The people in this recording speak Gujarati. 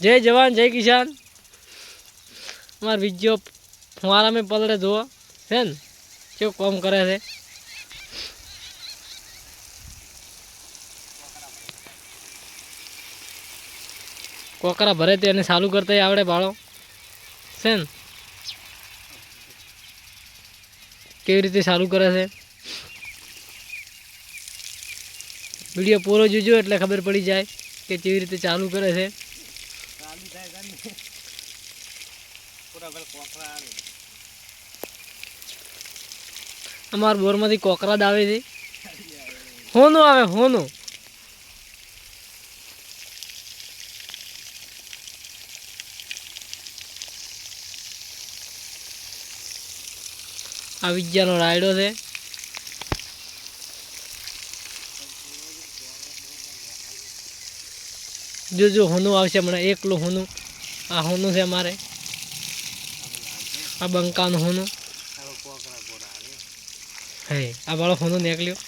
જય જવાન, જય કિસાન. અમાર વિજ્યો ફુવારામાં પલડે જુઓ. છે ને? કેવું કામ કરે છે? કોકરા ભરે તે એને ચાલુ કરતા આવડે બાળો. છે ને? કેવી રીતે ચાલુ કરે છે? વીડિયો પૂરો જોજો એટલે ખબર પડી જાય કે કેવી રીતે ચાલુ કરે છે. અમારા બોરમાંથી કોકરા આવે છે. હોનું આવે હોનું. આ વિદ્યાનો રાયડો છે. જોજો હોનું આવશે હમણાં. એકલું હોનું. આ હોનું છે અમારે આ બંકાનું હોનું. હે, આ વાળો હોનું નીકળ્યું.